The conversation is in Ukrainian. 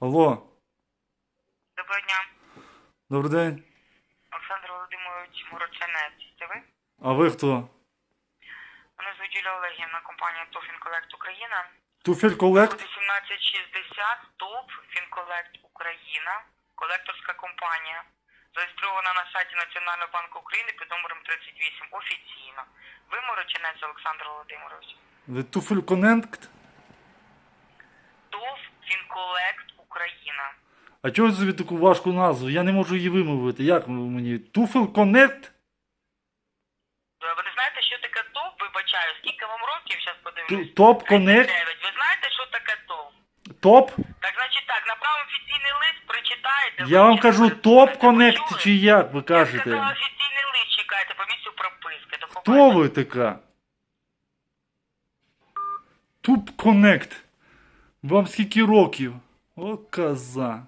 Алло, Доброго дня. добрий день. Олександр Володимирович Морочанець. Це ви? А ви хто? Мене звуть Юлія Олегівна, компанія ТОВ Фінколект Україна. Туфель колект? Код 1760 ТОВ Фінколект Україна. Колекторська компанія. Зареєстрована на сайті Національного банку України під номером 38 офіційно. Ви Морочанець Олександр Володимирович. Ви туфель конект? ТОВ Фінколект Україна. А чого собі таку важку назву? Я не можу її вимовити. Як мені? Туфель конект? Е, Ви не знаєте, що таке ТОВ? Вибачаю, скільки вам років? Зараз подивлюсь. Топ конект? Ви знаєте, що таке ТОВ? Топ? Так, значить так, направо офіційний лист прочитаєте. Я вам кажу топ конект чи як ви Я сказала, кажете? офіційний лист чекайте по місцю прописки. До Хто побачення. ви така? Туп конект. Вам скільки років? О, коза.